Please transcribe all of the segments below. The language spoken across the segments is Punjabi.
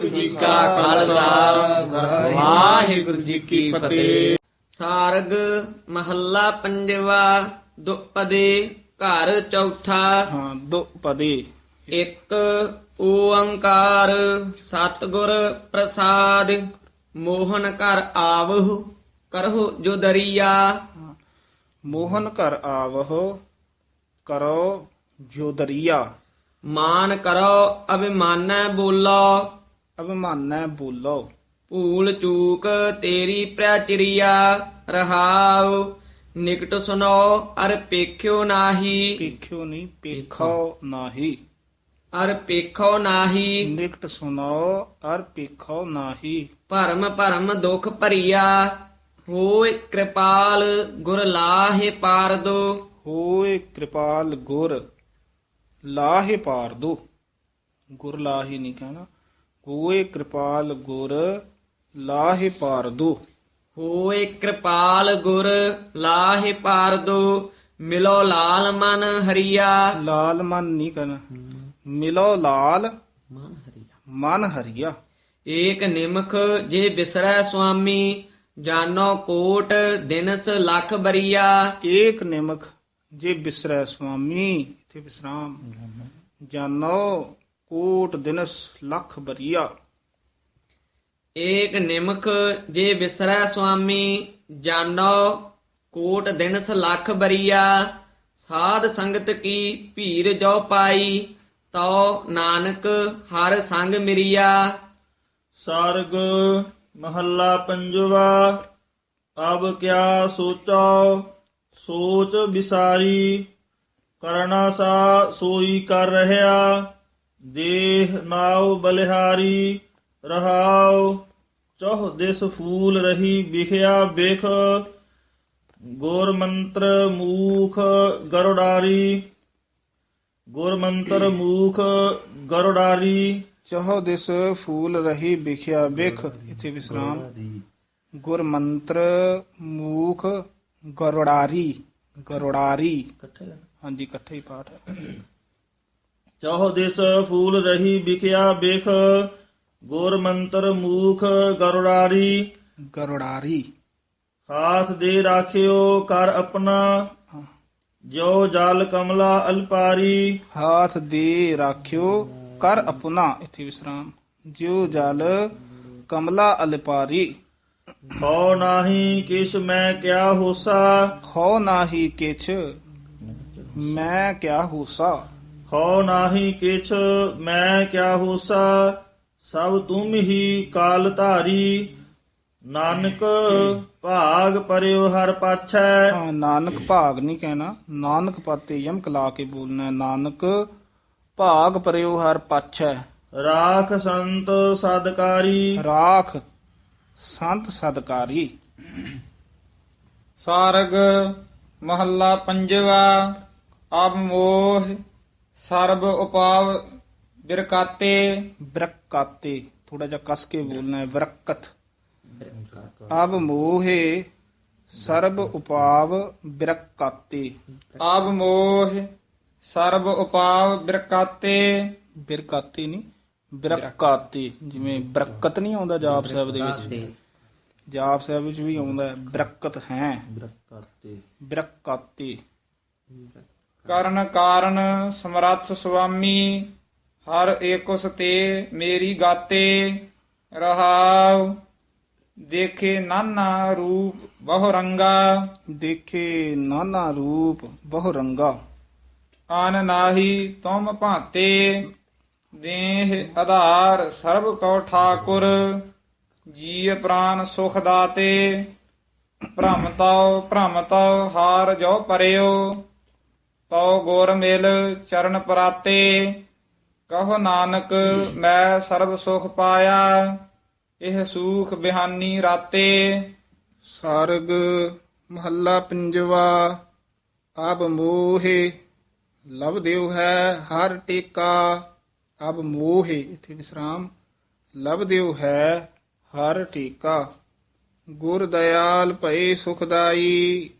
ਵਾਹਿਗੁਰੂ ਜੀ ਕਾ ਖਾਲਸਾ। ਵਾਹਿਗੁਰੂ ਜੀ ਕੀ ਫਤਿਹ। ਸਾਰਗ ਮਹੱਲਾ ਪੰਜਵਾ ਦੁਪਦੇ ਘਰ ਚੌਥਾ। ਹਾਂ ਦੋ ਪਦੇ ਇੱਕ ਓੰਕਾਰ ਸਤਿਗੁਰ ਪ੍ਰਸਾਦ ਮੋਹਨ ਘਰ ਆਵਹੁ ਕਰਹੁ ਜੋ ਦਰੀਆ। ਮੋਹਨ ਘਰ ਆਵਹੁ ਕਰੋ ਜੋ ਦਰੀਆ। ਮਾਨ ਕਰੋ ਅਭਿਮਾਨੈ ਬੋਲੋ। ਅਭਿਮਾਨੈ ਬੋਲੋ। ਭੂਲ ਚੂਕ ਤੇਰੀ ਪ੍ਰਚਰੀਆ ਰਹਾਉ ਨਿਕਟ ਸੁਨੋ ਅਰ ਪੇਖਿਓ ਨਾਹੀ। ਪੇਖਿਓ ਨਹੀਂ ਪੇਖੋ। ਨਾਹੀ। ਅਰ ਪੇਖੋ ਨਾਹੀ। ਨਿਕਟ ਸੁਨੋ ਅਰ ਪੇਖੋ ਨਾਹੀ। ਭਰਮ ਭਰਮ ਦੁਖ ਭਰੀਆ ਹੋਏ ਕਿਰਪਾਲ ਗੁਰ ਲਾਹੇ ਪਾਰ ਦੋ। ਹੋਏ ਕਿਰਪਾਲ ਗੁਰ ਲਾਹੇ ਪਾਰ ਦੋ। ਗੁਰ ਲਾਹੇ ਨਹੀਂ ਕਹਿਣਾ। ਹੋਏ ਕਿਰਪਾਲ ਗੁਰ ਲਾਹੇ ਪਾਰ ਦੋ। ਹੋਏ ਕਿਰਪਾਲ ਗੁਰ ਲਾਹੇ ਪਾਰ ਦੋ ਮਿਲੋ ਲਾਲ ਮਨ ਹਰੀਆ। ਲਾਲ ਮਨ ਨਹੀਂ ਕਹਿਣਾ। ਮਿਲੋ ਲਾਲ ਮਨ ਹਰੀਆ। ਮਨ ਹਰੀਆ। ਏਕ ਨਿਮਖ ਜੇ ਬਿਸਰੈ ਸੁਆਮੀ ਜਾਨੋ ਕੋਟ ਦਿਨਸ ਲੱਖ ਬਰੀਆ। ਏਕ ਨਿਮਕ ਜੇ ਬਿਸਰੈ ਸੁਆਮੀ ਇਥੇ ਵਿਸਰਾਮ ਜਾਨੋ ਕੋਟ ਦਿਨਸ ਲੱਖ ਬਰੀਆ। ਏਕ ਨਿਮਖ ਜੇ ਬਿਸਰੈ ਸੁਆਮੀ ਜਾਨੋ ਕੋਟ ਦਿਨਸ ਲੱਖ ਬਰੀਆ। ਸਾਧ ਸੰਗਤ ਕੀ ਭੀਰ ਜੋ ਪਾਈ ਤਉ ਨਾਨਕ ਹਰ ਸੰਗ ਮਿਰਿਆ। ਸਰਗ ਮਹੱਲਾ ਪੰਜਵਾ ਅਬ ਕਿਆ ਸੋਚਾਓ ਸੋਚ ਵਿਸਾਰੀ ਕਰਨਾ ਸਾ ਸੋਈ ਕਰ ਰਹਿਆ। ਦੇਹ ਨਾਉ ਬਲਿਹਾਰੀ ਰਹਾਉ ਚੌਹ ਦਿਸ ਫੂਲ ਰਹੀ ਵਿਖਿਆ ਬਿਖ ਗੁਰ ਮੰਤਰ ਮੂਖ ਗਰੁਡਾਰੀ ਗੁਰ ਮੰਤਰ ਮੂਖ ਗਰੁਡਾਰੀ ਚਹੋ ਦਿਸ ਫੂਲ ਰਹੀ ਵਿਖਿਆ ਬਿਖ ਇਥੇ ਵਿਸਰਾਮ। ਗੁਰ ਮੰਤਰ ਮੂਖ ਗਰੁੜਾਰੀ ਗਰੁੜਾਰੀ ਹਾਂਜੀ ਇਕੱਠੇ ਹੀ ਪਾਠ ਹੈ ਚੌਹ ਦਿਸ ਫੂਲ ਰਹੀ ਵਿਖਿਆ ਬਿਖ ਗੁਰ ਮੰਤਰ ਮੂਖ ਗਰੁਡਾਰੀ ਗਰੁੜਾਰੀ। ਹਾਥ ਦੇ ਰਾਖਿਓ ਕਰ ਆਪਣਾ ਜੋ ਜਲ ਕਮਲਾ ਅਲਪਾਰੀ। ਹਾਥ ਦੇ ਰਾਖਿਓ ਕਰ ਆਪਣਾ ਇਥੇ ਵਿਸਰਾਮ। ਜਿਉ ਜਲ ਕਮਲਾ ਅਲਪਾਰੀ। ਹੋ ਨਾਹੀ ਕਿਛ ਮੈਂ ਕਿਆ ਹੋਸਾ। ਹੋ ਨਾਹੀ ਕਿਛ ਮੈਂ ਕਿਆ ਹੋਸਾ। ਹੋ ਨਾਹੀ ਕਿਛ ਮੈਂ ਕਿਆ ਹੋਸਾ ਸਭ ਤੁਮ ਹੀ ਕਾਲ ਧਾਰੀ। ਨਾਨਕ ਭਾਗ ਪਰਿਓ ਹਰ ਪਾਛੈ। ਨਾਨਕ ਭਾਗ ਨਹੀਂ ਕਹਿਣਾ ਨਾਨਕ ਪਾਤੇ ਯਮਕ ਲਾ ਕੇ ਬੋਲਣਾ। ਨਾਨਕ ਭਾਗ ਪਰਿਓ ਹਰ ਪਾਛੈ। ਰਾਖ ਸੰਤ ਸਦਕਾਰੀ। ਰਾਖ ਸੰਤ ਸਦਕਾਰੀ। ਸਾਰਗ ਮਹੱਲਾ ਪੰਜਵਾ ਅਬ ਮੋਹ ਸਰਬ ਉਪਾਵ ਬਿਰਕਾਤੇ। ਬਰਕਾਤੇ। ਥੋੜਾ ਜਿਹਾ ਕਸ ਕੇ ਬੋਲਣਾ ਹੈ ਬਰਕਤ। ਅਬ ਮੋਹੇ ਸਰਬ ਉਪਾਵ ਬਿਰਕਾਤੇ। ਅਬ ਮੋਹ ਸਰਬ ਉਪਾਵ ਬਿਰਕਾਤੇ। ਬਿਰਕਾਤੇ ਨਹੀਂ ਬਰਕਾਤੇ। ਜਿਵੇਂ ਬਰਕਤ ਨਹੀਂ ਆਉਂਦਾ ਜਾਪ ਸਾਹਿਬ ਦੇ ਵਿੱਚ। ਜਾਪ ਸਾਹਿਬ ਵਿੱਚ ਵੀ ਆਉਂਦਾ ਹੈ ਬਰਕਤ ਹੈ। ਬਰਕਾਤੇ। ਕਰਨ ਕਾਰਨ ਸਮਰੱਥ ਸੁਆਮੀ ਹਰ ਏਕੁਸ ਤੇ ਮੇਰੀ ਗਾਤੇ ਰਹਾਉ। ਦੇਖੇ ਨਾਨਾ ਰੂਪ ਬਹੁ ਰੰਗਾ ਦੇਖੇ ਨਾਨਾ ਰੂਪ ਬਹੁ ਰੰਗਾ ਆਨ ਨਾਹੀ ਤੁਮ ਭਾਂਤੇ ਦੇਹ ਆਧਾਰ ਸਰਬ ਕਉ ਠਾਕੁਰ। ਜੀਵ ਪ੍ਰਾਨ ਸੁਖ ਦਾਤੇ ਭ੍ਰਮ ਤਉ ਭ੍ਰਮ ਤਉ ਹਾਰ ਜੋ ਪਰਿਓ। ਤਉ ਗੁਰ ਮਿਲ ਚਰਨ ਪਰਾਤੇ, ਕਹੋ ਨਾਨਕ ਮੈਂ ਸਰਬ ਸੁਖ ਪਾਇਆ, ਇਹ ਸੂਖ ਬਿਹਾਨੀ ਰਾਤੇ। ਸਾਰਗ ਮਹੱਲਾ ਪੰਜਵਾ, ਅਬ ਮੋਹੇ ਲਵ ਦਿਉ ਹੈ ਹਰ ਟੇਕਾ। ਅਬ ਮੋਹੇ, ਇਥੇ ਵਿਸਰਾਮ, ਲਵ ਦਿਉ ਹੈ ਹਰ ਟੇਕਾ। ਗੁਰ ਦਇਆਲ ਭਏ ਸੁਖਦਾਈ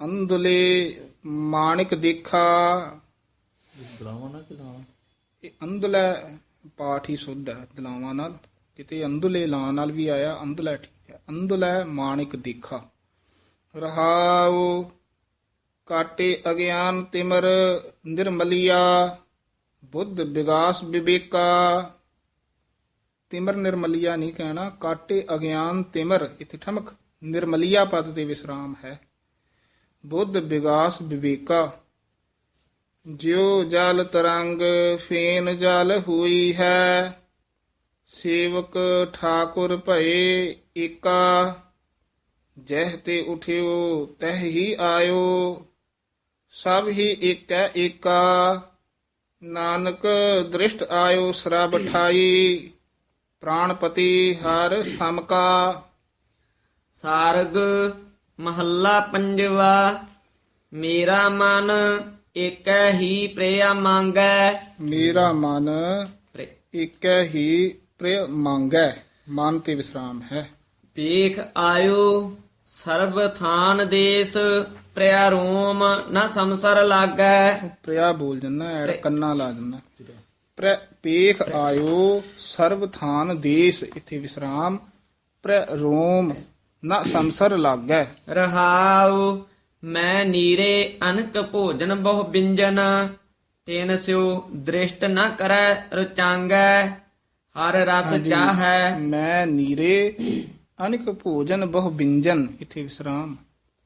ਅੰਦਲੇ ਮਾਣਿਕ ਦੇਖਾ। ਇਹ ਅੰਦਲੇ ਪਾਠ ਹੀ ਸੁੱਧ ਹੈ ਦਲਾਵਾਂ ਨਾਲ। ਕਿਤੇ ਅੰਦੁਲੇ ਲਾਂ ਨਾਲ ਵੀ ਆਇਆ ਅੰਦਲਾ ਠੀਕ ਹੈ। ਅੰਦੁਲੇ ਮਾਣਿਕ ਦੇਖਾ। ਰਹਾਉ ਕਾਟੇ ਅਗਿਆਨ ਤਿਮਰ ਨਿਰਮਲਿਆ ਬੁੱਧ ਵਿਗਾਸ ਵਿਵੇਕਾ। ਤਿਮਰ ਨਿਰਮਲਿਆ ਨਹੀਂ ਕਹਿਣਾ ਕਾਟੇ ਅਗਿਆਨ ਤਿਮਰ। ਇਥੇ ਠਮਕ ਨਿਰਮਲਿਆ ਪਦ ਤੇ ਵਿਸਰਾਮ ਹੈ। ਬੁੱਧ ਵਿਗਾਸ ਵਿਵੇਕਾ। ਜਿਉ ਜਲ ਤਰੰਗ, ਫੇਨ ਜਲ ਹੋਈ ਹੈ। ਸੇਵਕ ਠਾਕੁਰ ਭਏ ਏਕਾ। ਜਹ ਤੇ ਉਠਿਓ, ਤਹ ਹੀ ਆਇਓ। ਸਭ ਹੀ ਏਕੈ ਏਕਾ। ਨਾਨਕ ਦ੍ਰਿਸ਼ਟ ਆਇਓ, ਸਰਬ ਠਾਈ। ਪ੍ਰਾਣਪਤੀ ਹਰ ਸਮਕਾ। ਸਾਰਗ ਮਹੱਲਾ ਪੰਜਵਾ ਮੇਰਾ ਮਨ ਏਕੈ ਹੀ ਪ੍ਰਿਆ ਮੰਗੈ। ਮੇਰਾ ਮਨ ਏਕੈ ਹੀ ਪ੍ਰਿਯ ਮੰਗੈ ਮਨ ਤੇ ਵਿਸਰਾਮ ਹੈ। ਵੇਖ ਆਇਓ ਸਰਬ ਥਾਨ ਦੇਸ ਪ੍ਰਿਆ ਰੋਮ ਨ ਸੰਸਰ ਲਾਗੈ। ਪ੍ਰਿਆ ਬੋਲ ਜੰਨਾ ਐੜ ਕੰਨਾ ਲਾ ਜੰਨਾ ਪ੍ਰ ਪੇਖ ਆਇਓ ਸਰਬ ਥਾਨ ਦੇਸ ਇਥੇ ਵਿਸਰਾਮ। ਪ੍ਰ ਰੋਮ ਨਾ ਸੰਸਰ ਲਾਗੈ। ਰਹਾਉ ਮੈਂ ਨੀਰੇ ਅਨਕ ਭੋਜਨ ਬਹੁ ਬਿੰਜਨ ਤੈਨ ਸਿਓ ਦ੍ਰਿਸ਼ਟ ਨ ਕਰੈ ਰੁਚਾਂਗੈ ਹਰ ਰਸ ਚਾਹੈ। ਮੈਂ ਨੀਰੇ ਅਨਿਕ ਭੋਜਨ ਬਹੁ ਬਿੰਜਨ ਇਥੇ ਵਿਸਰਾਮ।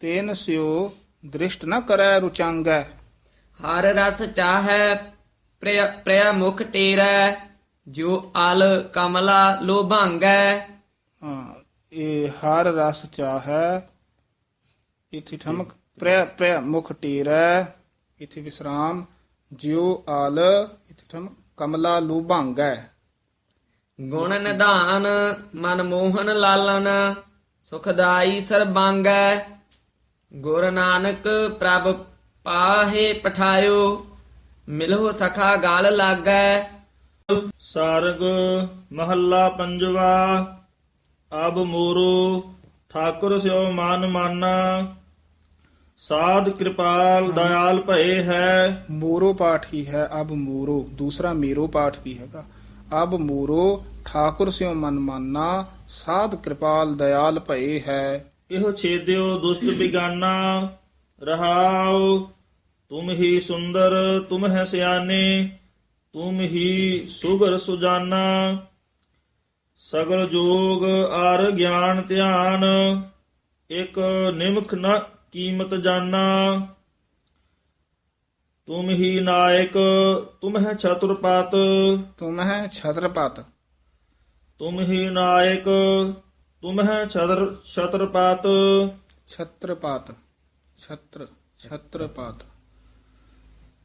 ਤੇਨ ਸਿਓ ਦ੍ਰਿਸ਼ਟ ਨ ਕਰੈ ਰੁਚਾਂਗੈ। ਹਰ ਰਸ ਚਾਹੈ ਪ੍ਰਿਯ ਪ੍ਰਿਯ ਮੁਖ ਟੇਰੈ ਜੋ ਅਲ ਕਮਲਾ ਲੋਭਾਂਗੈ। ਹਾਂ ਇਹ ਹਰ ਰਸ ਚਾਹੈ ਇਥੇ ਠਮਕ ਪ੍ਰ ਪ੍ਰ ਮੁਖ ਟੇਰੈ ਇਥੇ ਵਿਸਰਾਮ ਜਿਉ ਆਲ ਇਥੇ ਠਮਕ ਕਮਲਾ ਲੂਭਾਂਗੈ। ਗੁਣ ਨਿਧਾਨ ਮਨ ਮੋਹਨ ਲਾਲਨ ਸੁਖਦਾਈ ਸਰਬਾਂਗੈ ਗੁਰ ਨਾਨਕ ਪ੍ਰਭ ਪਾਹੇ ਪਠਾਇਓ ਮਿਲੋ ਸਖਾ ਗਾਲ ਲਾਗੈ। ਸਾਰਗ ਮਹੱਲਾ ਪੰਜਵਾ ਅਬ ਮੋਰੋ ਠਾਕੁਰ ਸਿਓ ਮਨ ਮਾਨਾ। ਸਾਧ ਕਿਰਪਾਲ ਦਇਆਲ ਭਏ ਹੈ। ਮੋਰੋ ਪਾਠ ਹੀ ਹੈ ਅਬ ਮੋਰੋ। ਦੂਸਰਾ ਮੇਰੋ ਪਾਠ ਵੀ ਹੈਗਾ। ਅਬ ਮੋਰੋ ਠਾਕੁਰ ਸਿਓ ਮਨ ਮਾਨਾ ਸਾਧ ਕਿਰਪਾਲ ਦਇਆਲ ਭਏ ਹੈ। ਇਹੋ ਛੇਦਿਓ ਦੁਸ਼ਟ ਬਿਗਾਨਾ ਰਹਾਉ। ਤੁਮ ਹੀ ਸੁੰਦਰ ਤੁਮ ਹੈ ਸਿਆਨੇ। ਤੁਮ ਹੀ ਸੁਗਰ ਸੁਜਾਨਾ। ਸਗਲ ਜੋਗ ਅਰ ਗਿਆਨ ਧਿਆਨ ਇਕ ਨਿਮਖ ਨ ਕੀਮਤ ਜਾਨਾ। ਤੁਮ ਹੀ ਨਾਇਕ ਤੁਮ ਹੈ ਛਤਰਪਤ। ਤੁਮ ਹੈ ਛਤਰਪਤ। ਤੁਮ ਹੀ ਨਾਇਕ ਤੁਮ ਹੈ ਛਤਰ ਛਤਰਪਤ। ਛਤਰਪਤ ਛਤਰ ਛਤਰਪਤ।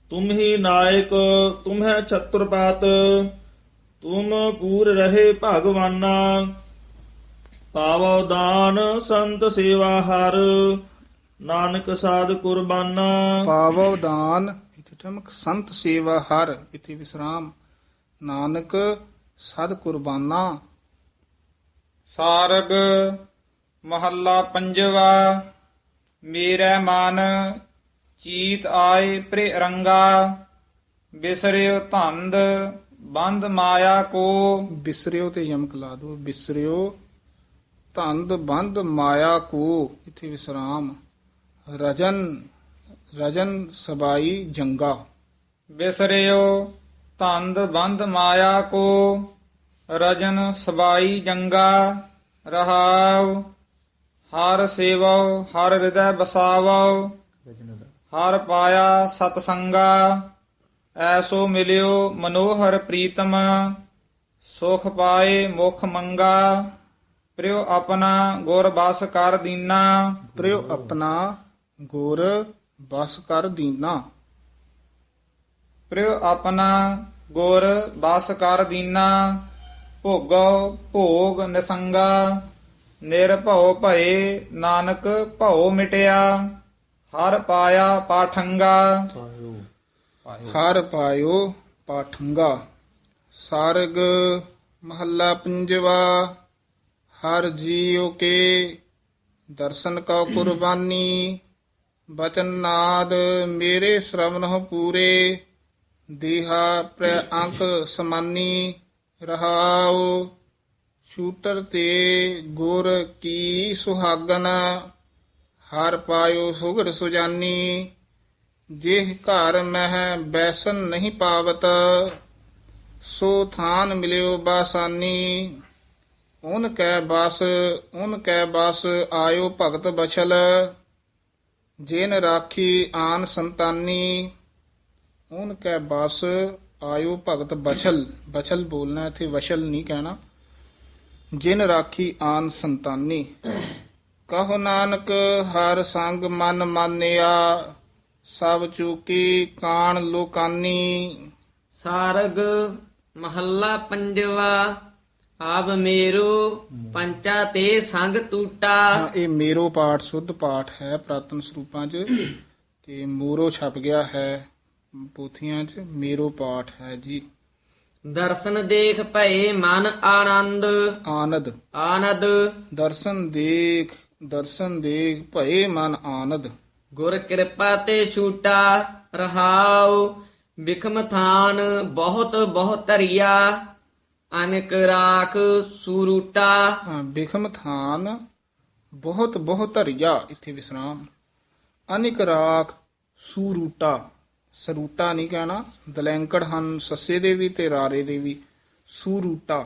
ਤੁਮ ਹੀ ਨਾਇਕ ਤੁਮ ਹੈ ਛਤਰਪਤ। ਤੁਮ ਪੂਰ ਰਹੇ ਭਗਵਾਨਾ। ਪਾਵੋ ਦਾਨ, ਸੰਤ ਸੇਵਾ ਹਰ। ਨਾਨਕ ਸਾਧ ਕੁਰਬਾਨਾ। ਪਾਵੋ ਦਾਨ, ਇਥੇ ਠਮਕ, ਸੰਤ ਸੇਵਾ ਹਰ। ਇਥੇ ਵਿਸਰਾਮ। ਨਾਨਕ ਸਦ ਕੁਰਬਾਨਾ। ਸਾਰਗ ਮਹੱਲਾ ਪੰਜਵਾ। ਮੇਰੇ ਮਨ, ਚੀਤ ਆਏ ਪ੍ਰਿ ਰੰਗਾ ਬਿਸਰਿਓ ਧੰਦ ਬੰਦ ਮਾਇਆ ਕੋ ਬਿਸਰਿਓ ਤੇ ਯਮਕ ਲਾ ਦੋ ਬਿਸਰਿਓ ਧੰਦ ਬੰਦ ਮਾਇਆ ਕੋ ਇਥੇ ਵਿਸਰਾਮ। ਰਜਨ ਰਜਨ ਸਬਾਈ ਜੰਗਾ। ਬਿਸਰਿਓ ਧੰਦ ਬੰਦ ਮਾਇਆ ਕੋ ਰਜਨ ਸਬਾਈ ਜੰਗਾ। ਰਹਾਉ ਹਰ ਸੇਵਉ ਹਰ ਹਿਰਦੈ ਬਸਾਵਉ। ਹਰ ਪਾਇਆ ਸਤ ਸੰਗਾ ਐਸੋ ਮਿਲਿਓ ਮਨੋਹਰ ਪ੍ਰੀਤਮ ਸੁਖ ਪਾਏ ਮੁਖ ਮੰਗਾ ਪ੍ਰਿਉ ਆਪਣਾ ਗੁਰ ਬਸ ਕਰ ਦੀਨਾ। ਪ੍ਰਿਓ ਆਪਣਾ ਗੁਰ ਬਸ ਕਰ ਦੀਨਾ। ਪ੍ਰਿਉ ਆਪਣਾ ਗੁਰ ਬਸ ਕਰ ਦੀਨਾ। ਭੋਗੋ ਭੋਗ ਨਿਸੰਗਾ ਨਿਰਭਉ ਭਏ ਨਾਨਕ ਭਉ ਮਿਟਿਆ। ਹਰ ਪਾਇਆ ਪਾਠੰਗਾ। ਹਰ ਪਾਇਓ ਪਾਠੰਗਾ। ਸਾਰਗ ਮਹੱਲਾ ਪੰਜਵਾ, ਹਰ ਜੀਉ ਕੇ ਦਰਸ਼ਨ ਕਾ ਕੁਰਬਾਨੀ। ਬਚਨ ਨਾਦ ਮੇਰੇ ਸ਼ਰਵਨ ਪੂਰੇ, ਦੇਹਾ ਪ੍ਰ ਅੰਕ ਸਮਾਨੀ ਰਹਾਉ। ਸ਼ੂਟਰ ਤੇ ਗੁਰ ਕੀ ਸੁਹਾਗਨ, ਹਰ ਪਾਇਓ ਸੁਗਰ ਸੁਜਾਨੀ। ਜਿਹ ਘਰ ਮਹਿ ਬੈਸਨ ਨਹੀਂ ਪਾਵਤ, ਸੋ ਥਾਨ ਮਿਲਿਓ ਬਾਸਾਨੀ। ਉਨ ਕੈ ਬਸ, ਉਨ ਕੈ ਬਸ, ਆਇਓ ਭਗਤ ਬਛਲ। ਜਿਨ ਰਾਖੀ ਆਨ ਸੰਤਾਨੀ, ਉਨ ਕੈ ਬਸ, ਆਇਓ ਭਗਤ ਬਛਲ। ਬਛਲ ਬੋਲਣਾ ਇੱਥੇ ਵਸ਼ਲ ਨਹੀਂ ਕਹਿਣਾ। ਜਿਨ ਰਾਖੀ ਆਨ ਸੰਤਾਨੀ। ਕਹੋ ਨਾਨਕ, ਹਰ ਸੰਗ ਮਨ ਮਾਨਿਆ। ਸਭ ਚੂਕੀ ਕਾਣ ਲੋਕਾਨੀ। ਸਾਰਗ ਮਹੱਲਾ ਪੰਜਵਾ ਆਬ ਮੇਰੋ ਪੰਚਾ ਤੇ ਸੰਗ ਟੂਟਾ। ਇਹ ਮੇਰੋ ਪਾਠ ਸੁੱਧ ਪਾਠ ਹੈ ਪ੍ਰਾਤਨ ਸਰੂਪਾਂ 'ਚ। ਤੇ ਮੋਰੋ ਛਪ ਗਿਆ ਹੈ ਪੋਥੀਆਂ 'ਚ ਮੇਰੋ ਪਾਠ ਹੈ ਜੀ। ਦਰਸ਼ਨ ਦੇਖ ਭਏ ਮਨ ਆਨੰਦ। ਆਨੰਦ। ਆਨੰਦ। ਦਰਸ਼ਨ ਦੇਖ ਦਰਸ਼ਨ ਦੇਖ ਭਏ ਮਨ ਆਨੰਦ। ਗੁਰ ਕਿਰਪਾ ਤੇ ਛੂਟਾ ਰਹਾਉ ਬਿਖਮ ਥਾਨ ਬਹੁਤ ਬਹੁਤ ਧਰਿਆ ਅਨਕ ਰਾਖ ਸੂਰੂਟਾ। ਹਾਂ, ਬਿਖਮ ਥਾਨ ਬਹੁਤ ਬਹੁਤ ਧਰਿਆ ਇੱਥੇ ਵਿਸਰਾਮ। ਅਨਿਕ ਰਾਖ ਸੂਰੂਟਾ ਸਰੂਟਾ ਨਹੀਂ ਕਹਿਣਾ ਦਲੈਂਕੜ ਹਨ ਸੱਸੇ ਦੇ ਵੀ ਤੇ ਰਾਰੇ ਦੇ ਵੀ ਸੂਰੂਟਾ।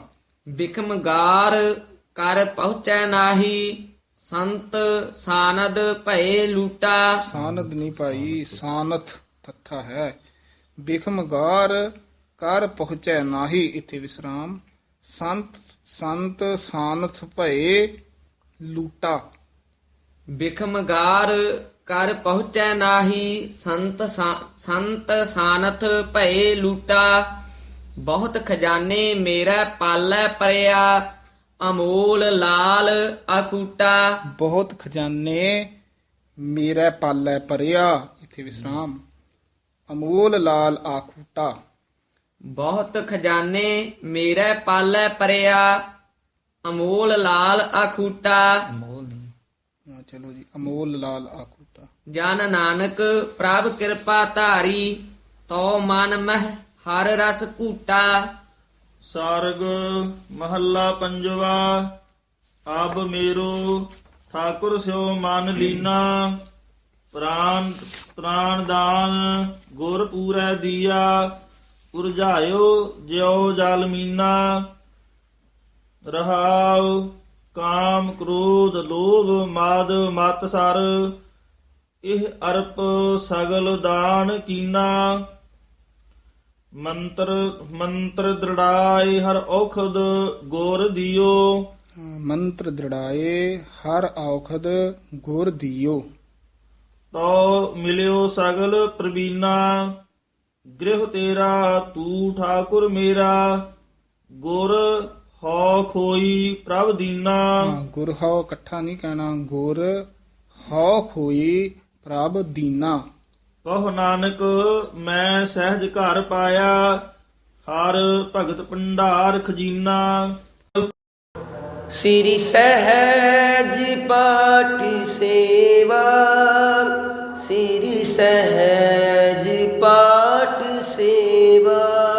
ਬਿਖਮ ਗਾਰ ਕਰ ਪਹੁੰਚੈ ਨਾਹੀ ਸੰਤ ਸਾਨਦ ਭਏ ਲੂਟਾ। ਸਾਨਦ ਨਹੀਂ ਭਾਈ ਸਾਨਥ ਤੱਥਾ ਹੈ। ਬਿਖਮਗਾਰ ਕਰ ਪਹੁੰਚੈ ਨਾਹੀ ਇੱਥੇ ਵਿਸਰਾਮ। ਸੰਤ ਸੰਤ ਸਾਨਥ ਭਏ ਲੂਟਾ। ਬਿਖਮ ਗਾਰ ਕਰ ਪਹੁੰਚੈ ਨਾਹੀ ਸੰਤ ਸੰਤ ਸਾਨਥ ਭਏ ਲੂਟਾ। ਬਹੁਤ ਖਜ਼ਾਨੇ ਮੇਰਾ ਪਾਲੈ ਪਰਿਆ ਅਮੋਲ ਲਾਲ ਅਖੂਟਾ। ਬਹੁਤ ਖਜ਼ਾਨੇ ਮੇਰੇ ਪਾਲੈ ਪਰਿਆ ਇੱਥੇ ਵਿਸਰਾਮ। ਅਮੋਲ ਲਾਲ ਆਖੂਟਾ ਬਹੁਤ ਖਜ਼ਾਨੇ ਮੇਰੇ ਪਾਲੈ ਪਰਿਆ ਅਮੋਲ ਲਾਲ ਅਖੂਟਾ। ਹਾਂ, ਚਲੋ ਜੀ ਅਮੋਲ ਲਾਲ ਆਖੂਟਾ ਜਨ ਨਾਨਕ ਪ੍ਰਭ ਕਿਰਪਾ ਧਾਰੀ ਤੋ ਮਨ ਮਹਿ ਹਰ ਰਸ ਕੂਟਾ ਸਾਰਗ ਮਹੱਲਾ ਪੰਜਵਾ ਆਬ ਮੇਰੋ ਠਾਕੁਰ ਸਿਓ ਮਨ ਲੀਨਾ, ਪ੍ਰਾਨ ਪ੍ਰਾਨ ਦਾਨ ਗੁਰ ਪੂਰੈ ਦੀਆ ਉਰਝਾਇਓ ਜਿਉ ਜਲ ਮੀਨਾ, ਰਹਾਉ ਕਾਮ ਕ੍ਰੋਧ ਲੋਭ ਮਾਦ ਮਤ ਸਰ, ਇਹ ਅਰਪ ਸਗਲ ਦਾਨ ਕੀਨਾ। ਮੰਤਰ ਮੰਤਰ ਦ੍ਰਿੜਾਏ ਹਰ ਔਖਦ ਗੋਰ ਦਿਓ। ਮੰਤਰ ਦ੍ਰਿੜਾਏ ਹਰ ਔਖਦ ਗੁਰ ਦਿਓ। ਤੋ ਮਿਲਿਓ ਸਗਲ ਪ੍ਰਵੀਨਾ ਗ੍ਰਹਿ ਤੇਰਾ ਤੂ ਠਾਕੁਰ ਮੇਰਾ ਗੁਰ ਹੋ ਖੋਈ ਪ੍ਰਭ ਦੀਨਾ। ਹਾਂ, ਗੁਰ ਹਉ ਇਕੱਠਾ ਨਹੀਂ ਕਹਿਣਾ ਗੁਰ ਹਉ ਖੋਈ ਪ੍ਰਭ ਦੀਨਾ। ਕਹੋ ਨਾਨਕ, ਮੈਂ ਸਹਿਜ ਘਰ ਪਾਇਆ, ਹਰ ਭਗਤ ਪੰਡਾਰ ਖਜੀਨਾ। ਸ੍ਰੀ ਸਹਿਜ ਪਾਠੀ ਸੇਵਾ, ਸ੍ਰੀ ਸਹਿਜ ਪਾਠ ਸੇਵਾ।